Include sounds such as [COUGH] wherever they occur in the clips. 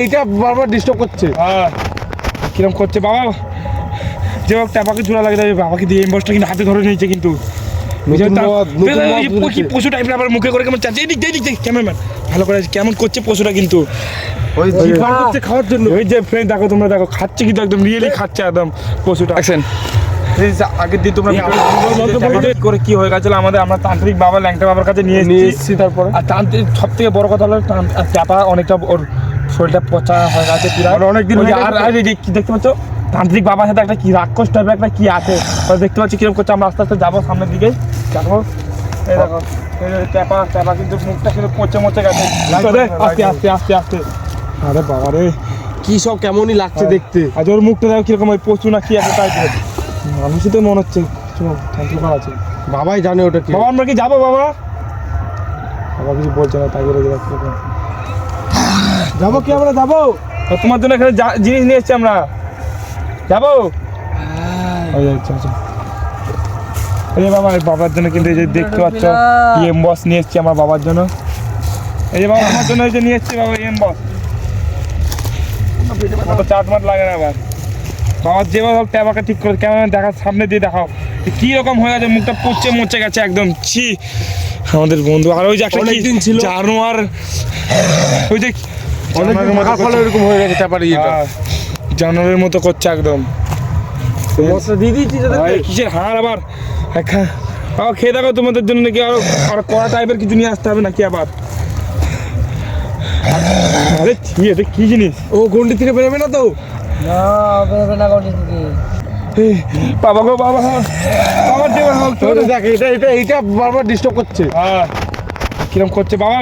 এইটা বারবার ডিস্টার্ব করছে। হ্যাঁ। কিরম করছে? বাবা যে হোক টাপাকে জোড়া লাগে যাবে বাবাকে দিয়ে এমবসটা কিন্তু হাতে ধরে নিয়েছে কিন্তু। পশু টাইপের আবার মুখে করে কেমন চাচ্ছে। এদিক দিয়ে এদিক দিয়ে ক্যামেরাম্যান ভালো করে কেমন করছে পশুটা কিন্তু। ওই খাওয়ার জন্য। ওই যে ফ্রেন্ড দেখো তোমরা দেখো খাচ্ছে কিন্তু একদম রিয়েলি খাচ্ছে একদম পশুটা। অ্যাকশন এই আগের দিন তোমরা এই করে কি হয়ে গেছিল আমাদের আমরা তান্ত্রিক বাবা ল্যাংটা বাবার কাছে নিয়ে নিয়ে এসেছি এসেছি তারপরে। আর তান্ত্রিক সব থেকে বড় কথা হলো আর চাপা অনেকটা ওর শরীরটা পচা হয়ে গেছে অনেকদিন আর। আর দেখতে পাচ্ছ? তান্ত্রিক বাবার সাথে একটা কি রাক্ষস টাইপের একটা কি আছে? দেখতে পাচ্ছি কীরকম করছে আমরা আস্তে আস্তে যাব সামনের দিকে। দেখো এই দেখো কিন্তু মুখটা কিন্তু পচে মচে গেছে। আস্তে আস্তে আস্তে আস্তে। আরে বাবা রে কি সব কেমনই লাগছে দেখতে। আজ ওর মুখটা দেখো কীরকম ওই পচু না কি আছে। মানুষই তো মনে হচ্ছে চলো তান্ত্রিক বাবা আছে বাবাই জানে ওটা কি। বাবা আমরা কি যাব বাবা? বাবা কিছু বলছে না তাই বলে যাচ্ছে যাব কি আমরা? যাব? তোমার জন্য এখানে যা- জিনিস নিয়ে এসছি আমরা। যাব? আচ্ছা এই বাবা এই বাবার জন্য কিন্তু এই যে দেখতে পাচ্ছ এম বস নিয়ে এসছি আমার বাবার জন্য। এই যে বাবা আমার জন্য এই যে নিয়ে এসছি বাবা এম বস কত চাট মাট লাগে না আবার। বাবার যেভাবে হোক ট্যাবাকে ঠিক করে কেমন দেখার সামনে দিয়ে দেখাও। কি রকম হয়ে গেছে মুখটা পচে মচে গেছে একদম। ছি। আমাদের বন্ধু আর ওই যে একটা ছিল। জানোয়ার। ওই যে অনেক জানোয়ারের মতো ফলে করছে। এরকম হয়ে গেছে চাপারি এটা হ্যাঁ, জানোয়ারের মতো করছে একদম। মশলা দিয়ে দিয়েছি কিসের হাড় আবার? একা আবার খেয়ে দেখো তোমাদের জন্য নাকি আরও আরও কড়া টাইপের কিছু নিয়ে আসতে হবে নাকি আবার? আরে কি এটা কি জিনিস? ও গন্ডি থেকে বেরোবে না তো? না বেরোবে না গন্ডি থেকে। বাবা গো বাবা। দেবে হোক দেখ এটা এটা এইটা বারবার ডিস্টার্ব করছে। হ্যাঁ। কিরম করছে বাবা?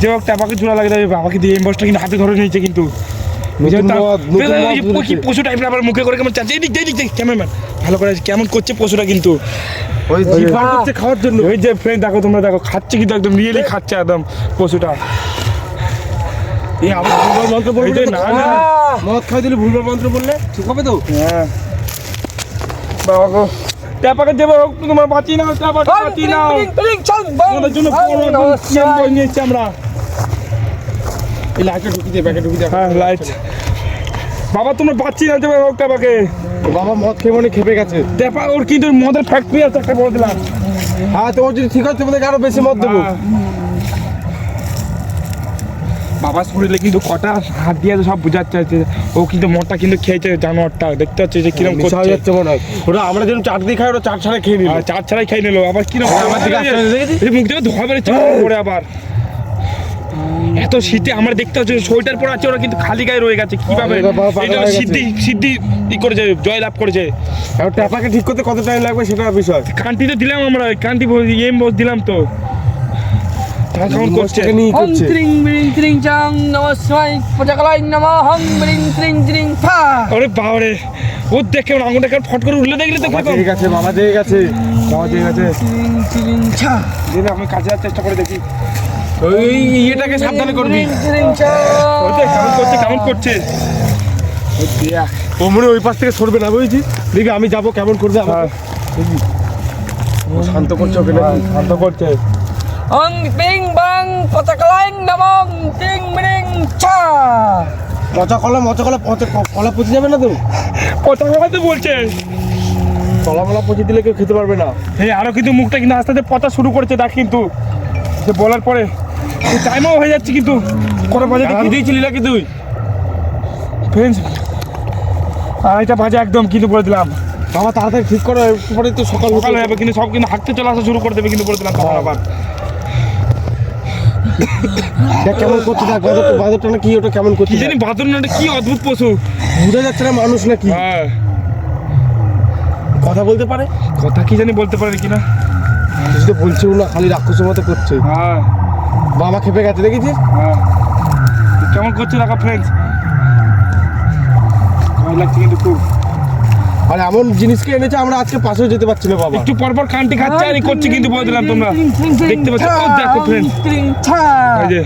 যে হোক টাপাকে জোড়া লাগে যাবে বাবাকে দিয়ে এমবসটা কিন্তু হাতে ধরে নিয়েছে কিন্তু। পশু টাইপের আবার মুখে করে কেমন চাচ্ছে? এদিক এদিক ক্যামেরাম্যান ভালো করে কেমন করছে পশুটা কিন্তু? ওই খাওয়ার জন্য? ওই যে ফ্রেন্ড দেখো তোমরা দেখো খাচ্ছে কিন্তু একদম রিয়েলি খাচ্ছে একদম পশুটা। এই আবার ভুলবার মন্ত্র বললে না, মদ দিলে ভুলবার মন্ত্র বললে ঠিক হবে তো? হ্যাঁ। বাবা গো। ট্যাপাকে দেবো তোমার নাও ট্যাপাকে নাও। তোমাদের জন্য আমরা। এই লাইটটা ঢুকি দিয়ে ব্যাগে ঢুকি দিয়ে হ্যাঁ লাইট বাবা তোমরা না দেবে বাবা মদ খেয়ে মনে খেপে গেছে। ওর কিন্তু মদের ফ্যাক্টরি আছে একটা বলে দিলাম। হ্যাঁ তোমার যদি ঠিক হয় তোমাদের আরও বেশি মদ দেবো। হ্যাঁ। বাবার শরীরে কিন্তু কটা হাত দিয়ে সব বোঝাচ্ছে ও কিন্তু মদটা কিন্তু খেয়েছে জানোয়ারটা। দেখতে পাচ্ছি যে হয়ে করছে। যাচ্ছে মনে হয়। ওটা আমরা যেন চাট দিয়ে খাই ওটা চাট ছাড়া খেয়ে নিল। চার ছাড়াই খাই নিলো। আবার আমার দিকে আসতে দেখেছিস? এই মুখ থেকে ধোয়া আবার। এত শীতে আমরা দেখতে পাচ্ছি সোয়েটার পরে আছে ওরা কিন্তু খালি গায়ে রয়ে গেছে কীভাবে এটা হয়ে সিদ্ধি সিদ্ধি ই করেছে জয় লাভ করেছে আর টাকাকে ঠিক করতে কত টাইম লাগবে সেটা বিষয় কান্তিতে দিলাম আমরা কান্তি এম বস দিলাম তো করছে ত্রিং বিরিং ত্রিং চাং নম হং বিরিং ত্রিং ত্রিং ফা আরে বাবারে ও দেখে আঙুলটা ফট করে উঠলে দেখলে তো বাবা কীরকম দিয়ে গেছে বাবা দিয়ে গেছে বাবা ঠিক আছে ত্রিং ত্রিং ছা দিন আমি যাওয়ার চেষ্টা করে দেখি ওই ইয়েটাকে সাবধানে করবি। কেমন করছে কেমন করছে। ও মনে ওই পাশ থেকে সরবে না বুঝেছি দেখি আমি যাব কেমন করবে আমার ও শান্ত করছে ওকে হ্যাঁ, শান্ত করছে। পিং বাং নম বিরিং চা পচা কলা মচা কলা পচা কলা পচে যাবে না তো? বলছে। কলা মলা পচে দিলে কেউ খেতে পারবে না। এই আরও কিন্তু মুখটা কিন্তু আস্তে আস্তে পচা শুরু করেছে দেখ কিন্তু। যে বলার পরে টাইমও হয়ে যাচ্ছে কিন্তু। কটা বাজে কি দিয়েছিলি নাকি তুই? ফ্রেন্ডস আড়াইটা বাজে একদম কিন্তু বলে দিলাম। বাবা তাড়াতাড়ি ঠিক করো পরে তো সকাল সকাল হয়ে যাবে কিন্তু সব কিন্তু হাঁটতে চলে আসা শুরু করে দেবে কিন্তু বলে দিলাম তখন আবার। কেমন করছে দেখ বাজারটা বাজারটা না কি ওটা কেমন করছে জানি বাদর নাটা কি অদ্ভুত পশু। বোঝা যাচ্ছে না মানুষ নাকি। হ্যাঁ। কথা বলতে পারে? কথা কি জানি বলতে পারে কিনা কিছু তো বলছেও না খালি রাক্ষসের মতো করছে। হ্যাঁ। বাবা খেপে গেছে দেখেছিস? হ্যাঁ। কেমন করছে দেখা ফ্রেন্ডস ভয় লাগছে কিন্তু খুব। আর এমন জিনিসকে এনেছে আমরা আজকে পাশেও যেতে পারছি না বাবা। একটু পরপর কান্টি খাচ্ছে আর করছে কিন্তু বলে দিলাম তোমরা। দেখতে পাচ্ছ? দেখো ফ্রেন্ড যে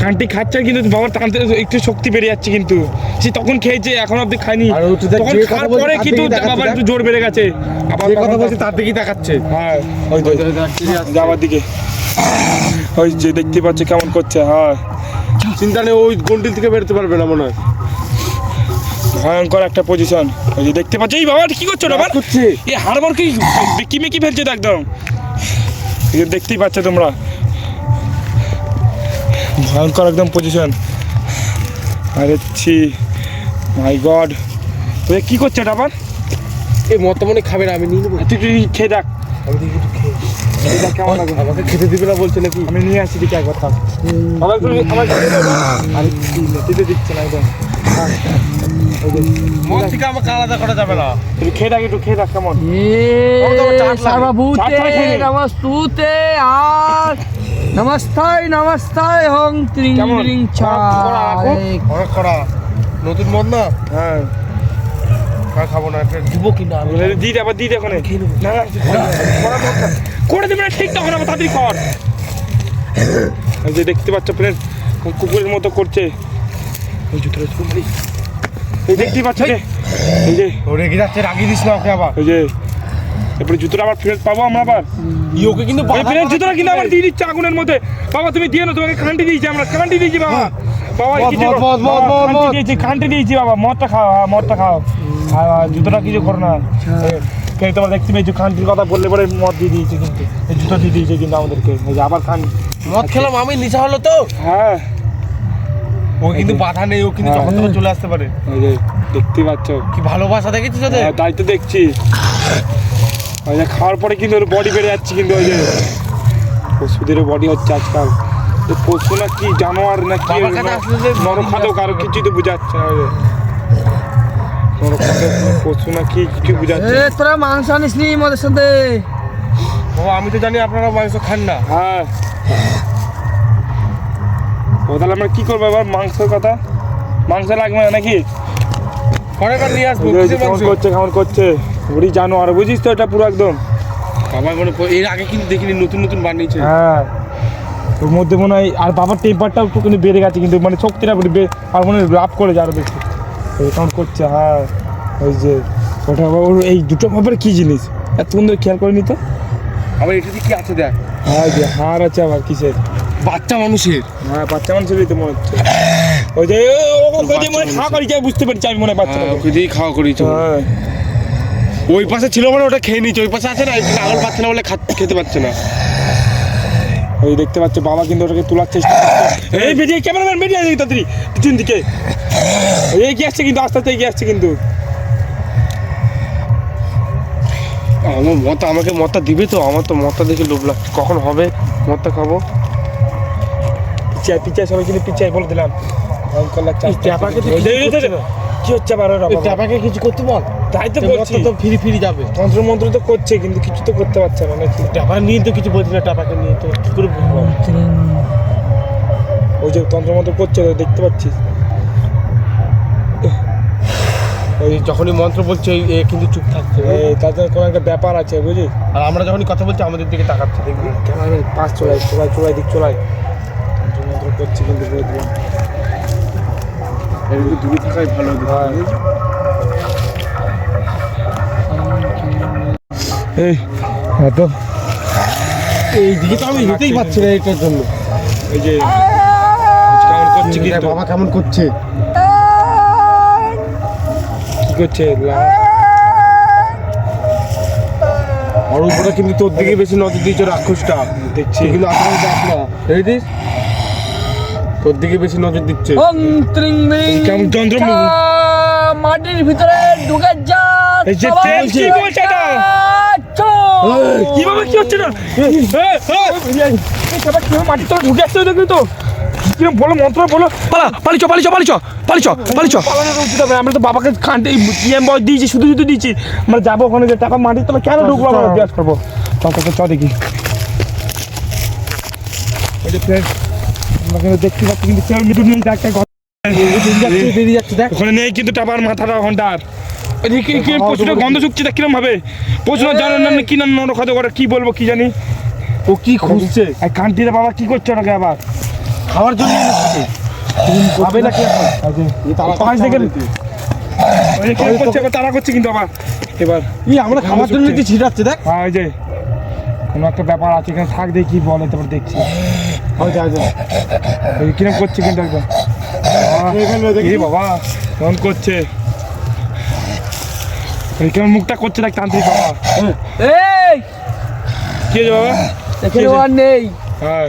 কান্টি খাচ্ছে আর কিন্তু বাবার টানতে একটু শক্তি বেড়ে যাচ্ছে কিন্তু। সে তখন খেয়েছে এখন অব্দি খায়নি। ওটা তখন খাওয়ার পরে কিন্তু বাবার একটু জোর বেড়ে গেছে। আবার কথা বলছে তার দিকেই তাকাচ্ছে। হ্যাঁ। ওই। যাওয়ার দিকে। ওই যে দেখতে পাচ্ছে কেমন করছে হ্যাঁ। চিন্তা নেই ওই গন্ডিল থেকে বেরোতে পারবে না মনে হয়। ভয়ঙ্কর একটা পজিশন ওই যে দেখতে পাচ্ছ এই বাবা কি করছ আবার? করছে। এই হাড়বার কি কিমে কি ফেলছে একদম? এই যে দেখতেই পাচ্ছ তোমরা। ভয়ঙ্কর একদম পজিশন আরে ছি মাই গড তুই কি করছে এটা আবার? এই মত মনে খাবে না আমি নিয়ে নেব। তুই তুই খেয়ে দেখ। আমি কেমন লাগে আমাকে খেতে দিবে না বলছে নাকি? আমি নিয়ে আসছি দিকে একবার থাক। আমার একটু আমার আরে মেটিতে দিচ্ছে না একদম। হ্যাঁ। মদ থেকে আমাকে আলাদা করা যাবে না। খেয়ে দেখ একটু খেয়ে দেখ কেমন। নমস্তুতে আর নমস্তায় নমস্তায় হং ত্রিং? ত্রিং করা। নতুন মদ না? হ্যাঁ। আর খাব না একটা দিব কিনা আমি? দি দে আবার দি দে ওখানে না না [LAUGHS] করে দেবে না ঠিক তখন আবার তাড়াতাড়ি কর যে দেখতে পাচ্ছ প্লেন কুকুরের মতো করছে। এই জুতোটা এই দেখতেই পাচ্ছ রে এই। যে। ওরে গিয়ে যাচ্ছে রাগিয়ে দিস না ওকে আবার। ওই যে। এরপরে জুতোটা আবার ফেরত পাবো আমরা আবার? ই ওকে কিন্তু ফেরত জুতোটা কিন্তু আবার দিয়ে? দিচ্ছে আগুনের মধ্যে। বাবা তুমি দিয়ে না তোমাকে খান্টি দিয়েছি আমরা দিয়েছি বাবা। দিয়েছি বাবা মদটা খাও হ্যাঁ মদটা খাও। আর আর জুতোটা কিছু করো না। কেন তোমার দেখতে পেয়েছ খান্টির কথা বললে পরে মদ দিয়ে দিয়েছে কিন্তু। জুতো দিয়ে দিয়েছে কিন্তু আমাদেরকে। আবার খান মদ খেলাম আমি নিশা হলো তো। হ্যাঁ। ও কিন্তু বাধা নেই ও কিন্তু হ্যাঁ। যখন তখন চলে আসতে পারে। যে পাচ্ছ। কি ভালোবাসা দেখেছিস হ্যাঁ, তাই তো দেখছি। ওই যে খাওয়ার পরে কিন্তু ওর বডি বেড়ে যাচ্ছে কিন্তু ওই যে পশুদেরও বডি হচ্ছে আজকাল। পশু না কি জানোয়ার না কি নরখাদক আরও কিছু তো বোঝাচ্ছে না ওই যে। পশু না কি কিছু বোঝাচ্ছে। তোরা মাংস আনিস নি মোদের সাথে? ও আমি তো জানি আপনারা মাংস খান না। হ্যাঁ। ও তাহলে আমরা কি করব এবার মাংসের কথা? মাংস লাগবে না নাকি? নিয়ে আসব যে কেমন করছে কেমন করছে? ওরই জানোয়ার বুঝিস তো এটা পুরো একদম। আমার মনে এর আগে কিন্তু দেখিনি নতুন নতুন বানিয়েছে। হ্যাঁ ওর মধ্যে মনে হয় আর বাবার টেম্পারটাও একটুখানি বেড়ে গেছে কিন্তু মানে শক্তিটা একটু আর মনে হয় লাভ করে বেশি। কাউন্ট করছে হ্যাঁ ওই যে ওটা ওর এই দুটো ব্যাপারে কী জিনিস? এত সুন্দর খেয়াল করেনি তো? আবার এটাতে কি আছে দেখ? হ্যাঁ যে হার আছে আবার কিসের? বাচ্চা মানুষের। হ্যাঁ বাচ্চা মানুষেরই তো মনে হচ্ছে। ওই যে ও- ও- মনে খাওয়া করি যায় বুঝতে পারছি আমি মনে বাচ্চা হ্যাঁ, ওকে দিয়েই খাওয়া করিয়েছে হ্যাঁ। ওই পাশে ছিল মানে ওটা খেয়ে নিচ্ছে ওই পাশে আছে না এই পাগল পাচ্ছে না বলে খাত- পাচ্ছে না। ওই দেখতে পাচ্ছ বাবা কিন্তু ওটাকে তোলার চেষ্টা এই বেরিয়ে ক্যামেরাম্যান বেরিয়ে আসে তাড়াতাড়ি পিছন দিকে। ওই এগিয়ে আসছে কিন্তু আস্তে আস্তে এগিয়ে আসছে কিন্তু। আমার মত আমাকে মতটা দিবে তো আমার তো মতটা দেখে লোভ লাগছে কখন হবে মতটা খাব? পিচাই পিচাই সবাই কিন্তু পিচাই বলে দিলাম। কি হচ্ছে আবার? কিছু করতে বল। তাই তো ফিরি ফিরি যাবে। মন্ত্র মন্ত্র তো করছে কিন্তু কিছু তো করতে পারছে না নাকি? নিয়ে তো কিছু বলছি না নিয়ে তো কি করে বুঝব ওই যে তন্ত্র মন্ত্র করছে তো দেখতে পাচ্ছিস? ওই যখনই মন্ত্র বলছে এ কিন্তু চুপ থাকছে। তাদের কোনো একটা ব্যাপার আছে বুঝিস? আর আমরা যখনই কথা বলছি আমাদের দিকে তাকাচ্ছে দেখবি? পাঁচ চড়াই চড়াই চড়াই দিক তন্ত্র মন্ত্র করছে কিন্তু এর একটু দূরে থাকাই ভালো। এই এত। এই দিকে তো আমি যেতেই পারছি না এটার জন্য। এই যে কেমন করছে কিন্তু। বাবা কেমন করছে? কি করছে আর উপরে কিন্তু তোর দিকে বেশি নজর দিয়েছে রাক্ষসটা। দেখছি। কিন্তু আসলে দেখ না। তোর দিকে বেশি নজর দিচ্ছে। ত্রিং মাটির ভিতরে ঢুকে যা এই যে তেল কি বলছে। কীভাবে কি হচ্ছে না মাটির তলে ঢুকে আসছে তো? কিরম বলো মন্ত্র বলো। পালা পালিচ পালিচ পালিচ পালিচ পালিচ আমরা তো বাবাকে খান্টে ইএম বয় দিয়েছি শুধু শুধু দিয়েছি। আমরা যাব ওখানে যে টাকা মাটির তলে কেন ঢুকবো আমরা? জিজ্ঞাসা করব। চ দেখি। আমরা কিন্তু দেখতে পাচ্ছি কিন্তু মিটু নেই বেরিয়ে যাচ্ছে দেখ। ওখানে নেই কিন্তু টাপার মাথাটা ঘণ্টার। এদিকে কি পশুটা গন্ধ শুকছে দেখ কিরম ভাবে। পশু না জানেন না কি না করে কি বলব কি জানি। ও কি খুঁজছে? বাবা কি করছে ওনাকে আবার? খাওয়ার জন্য খাবে পাঁচ তারা করছে কিন্তু আবার এবার। ই আমরা খাওয়ার জন্য কি ছিটাচ্ছে দেখ। হ্যাঁ ওই যে কোনো একটা ব্যাপার আছে এখানে থাক দেখি বলে তারপর দেখছি। আচ্ছা আচ্ছা এই কিরম করছে কিন্তু একদম দেখি এই বাবা কেমন করছে? এই কেমন মুখটা করছে দেখ তান্ত্রিক বাবা। এই! কি বাবা? এখানে আর নেই। হ্যাঁ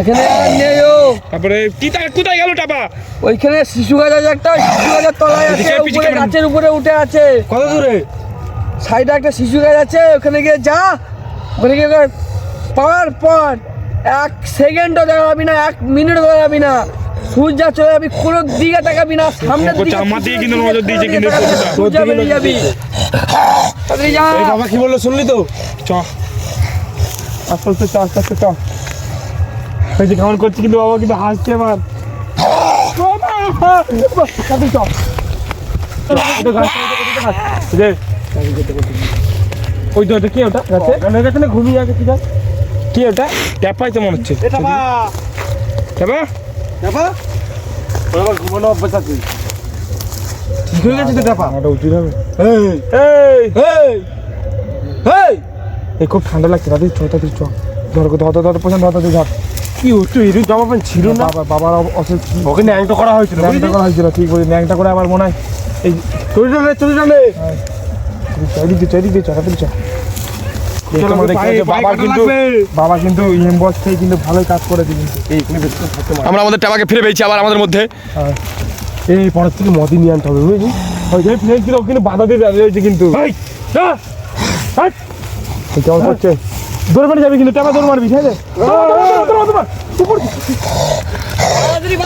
এখানে আর নেই ও। তারপরে কি তা কোথায় গেল টাপা? ওইখানে শিশু গাছ আছে একটা শিশু গাছের তলায় আছে উপরে গাছের উপরে উঠে আছে। কত দূরে? সাইডে একটা শিশু গাছ আছে ওখানে গিয়ে যা। ওখানে গিয়ে পাওয়ার পর। এক সেকেন্ডও দাঁড়াবি না এক মিনিটও দাঁড়াবি না সূর্য চলে যাবি কোনো দিকে তাকাবি না সামনে আমার দিকে কিন্তু নজর দিয়েছে কিন্তু সূর্য বেরিয়ে যাবি তাড়াতাড়ি যা এই বাবা কি বলল শুনলি তো চ আস্তে আস্তে চ আস্তে আস্তে চ এই যে কেমন করছে কিন্তু বাবা কিন্তু হাসছে বাবা! তাড়াতাড়ি চ। গাছ, গাছ, গাছ। ওই তো ওটা কি ওটা গাছে এখানে ঘুমিয়ে আছে কি দেখ কি ওটা ট্যাপাই তো মনে হচ্ছে। এটা ট্যাপা। ঘুমানো অভ্যাস আছে। হয়ে খুব ঠান্ডা লাগছে চ তাড়াতাড়ি চ। ধর ধর ধর পছন্দ ধর ধর ধর। কি হচ্ছে এর জামা প্যান্ট ছিল না? বাবা বাবার অসুখ ওকে ন্যাংটো করা হয়েছিল ন্যাংটা করা হয়েছিল ঠিক বলি ন্যাংটা করে আবার মনে হয় এই চলে যাবে চলে যাবে। চারিদিক দিয়ে চারিদিক দিয়ে বাবা কিন্তু। বাবা কিন্তু ইএম বস থেকে কিন্তু ভালোই কাজ করেছে কিন্তু আমরা আমাদের টাকাকে ফিরে পেয়েছি আবার আমাদের মধ্যে। এই পরের থেকে মদি নিয়ে আনতে হবে বুঝলি? ওই যে কিন্তু বাধা দিয়ে দাঁড়িয়ে রয়েছে কিন্তু। কেমন করছে দৌড় মারি যাবি কিন্তু টাকা দৌড় মারবি ঠিক আছে তাড়াতাড়ি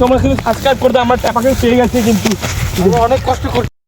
তোমরা কিন্তু সাবস্ক্রাইব করে দাও আমার টাকা পেয়ে গেছে কিন্তু। অনেক কষ্ট করছি।